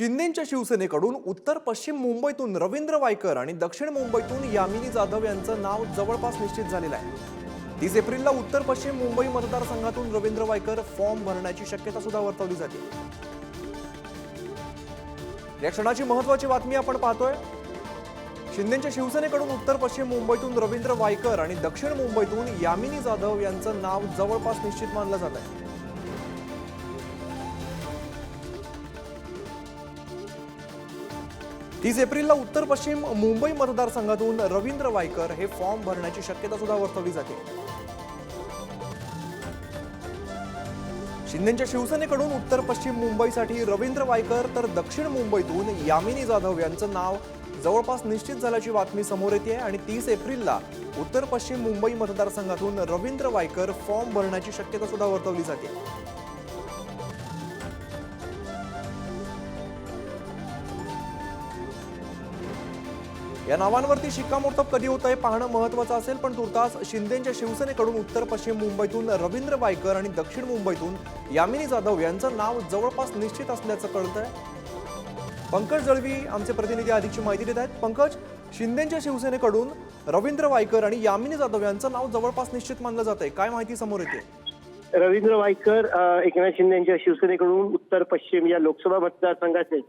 शिंदेच्या शिवसेनेकडून उत्तर पश्चिम मुंबईतून रवींद्र वायकर आणि दक्षिण मुंबईतून यामिनी जाधव यांचं नाव जवळपास निश्चित झालेलं आहे. तीस एप्रिलला उत्तर पश्चिम मुंबई मतदारसंघातून रवींद्र वायकर फॉर्म भरण्याची शक्यता सुद्धा वर्तवली जाते. या क्षणाची महत्वाची बातमी आपण पाहतोय. शिंदेच्या शिवसेनेकडून उत्तर पश्चिम मुंबईतून रवींद्र वायकर आणि दक्षिण मुंबईतून यामिनी जाधव यांचं नाव जवळपास निश्चित मानलं जात आहे. तीस एप्रिलला उत्तर पश्चिम मुंबई मतदारसंघातून रवींद्र वायकर हे फॉर्म भरण्याची शक्यता सुद्धा वर्तवली जाते. शिंदेच्या शिवसेनेकडून उत्तर पश्चिम मुंबईसाठी रवींद्र वायकर तर दक्षिण मुंबईतून यामिनी जाधव यांचं नाव जवळपास निश्चित झाल्याची बातमी समोर येते आणि तीस एप्रिलला उत्तर पश्चिम मुंबई मतदारसंघातून रवींद्र वायकर फॉर्म भरण्याची शक्यता सुद्धा वर्तवली जाते. या नावांवरती शिक्कामोर्तब कधी होत आहे पाहणं महत्वाचं असेल पण तुर्तास शिंदेच्या शिवसेनेकडून उत्तर पश्चिम मुंबईतून रवींद्र वायकर आणि दक्षिण मुंबईतून यामिनी जाधव यांचं नाव जवळपास निश्चित असल्याचं कळतंय. पंकज जळवी आमचे प्रतिनिधी अधिकची माहिती देत आहेत. पंकज शिंदेच्या शिवसेनेकडून रवींद्र वायकर आणि यामिनी जाधव यांचं नाव जवळपास निश्चित मानलं जात आहे काय माहिती समोर येते? रवींद्र वायकर एकनाथ शिंदे यांच्या शिवसेनेकडून उत्तर पश्चिम या लोकसभा मतदारसंघाचे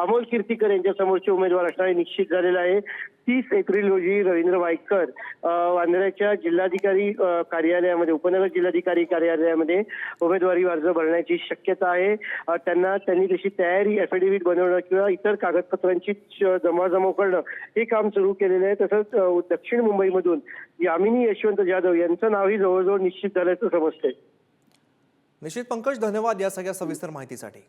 अमोल कीर्तीकर यांच्या समोरचे उमेदवार असणारे निश्चित झालेलं आहे. तीस एप्रिल रोजी रवींद्र वायकर वांद्र्याच्या जिल्हाधिकारी कार्यालयामध्ये उपनगर जिल्हाधिकारी कार्यालयामध्ये उमेदवारी अर्ज भरण्याची शक्यता आहे. त्यांना त्यांनी तशी तयारी अफिडेव्हिट बनवणं किंवा इतर कागदपत्रांची च- करणं हे काम सुरू केलेलं आहे. तसंच दक्षिण मुंबईमधून यामिनी यशवंत जाधव यांचं नावही जवळजवळ निश्चित झाल्याचं समजतंय. निश्चित पंकज धन्यवाद या सगळ्या सविस्तर माहितीसाठी.